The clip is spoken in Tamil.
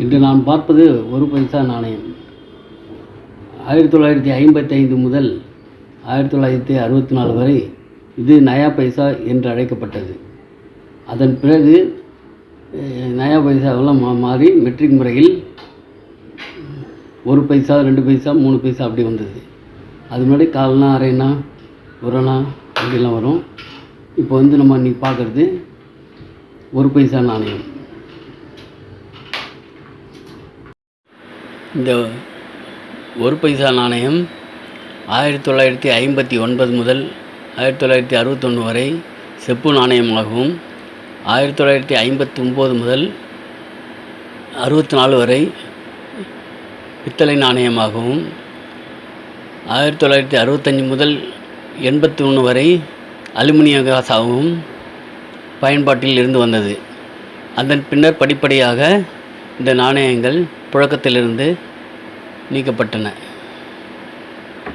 இன்று நான் பார்ப்பது ஒரு பைசா நாணயம். ஆயிரத்தி தொள்ளாயிரத்தி ஐம்பத்தைந்து முதல் ஆயிரத்தி தொள்ளாயிரத்தி அறுபத்தி நாலு வரை இது நயா பைசா என்று அழைக்கப்பட்டது. அதன் பிறகு நயா பைசாவெல்லாம் மா மாறி மெட்ரிக் முறையில் ஒரு பைசா ரெண்டு பைசா மூணு பைசா அப்படி வந்தது. அது முன்னாடி கால்னா அரைனா ஒரணா அப்படிலாம் வரும். இப்போ வந்து நம்ம இன்றைக்கி பார்க்குறது ஒரு பைசா நாணயம். இந்த ஒரு பைசா நாணயம் ஆயிரத்தி தொள்ளாயிரத்தி ஐம்பத்தி ஒன்பது முதல் ஆயிரத்தி தொள்ளாயிரத்தி அறுபத்தொன்று வரை செப்பு நாணயமாகவும் ஆயிரத்தி தொள்ளாயிரத்தி ஐம்பத்தி ஒம்பது முதல் அறுபத்தி நாலு வரை பித்தளை நாணயமாகவும் ஆயிரத்தி தொள்ளாயிரத்தி அறுபத்தஞ்சி முதல் எண்பத்தி ஒன்று வரை அலுமினிய காசாகவும் பயன்பாட்டில் இருந்து வந்தது. அதன் பின்னர் படிப்படியாக இந்த நாணயங்கள் புழக்கத்திலிருந்து நீக்கப்பட்டன.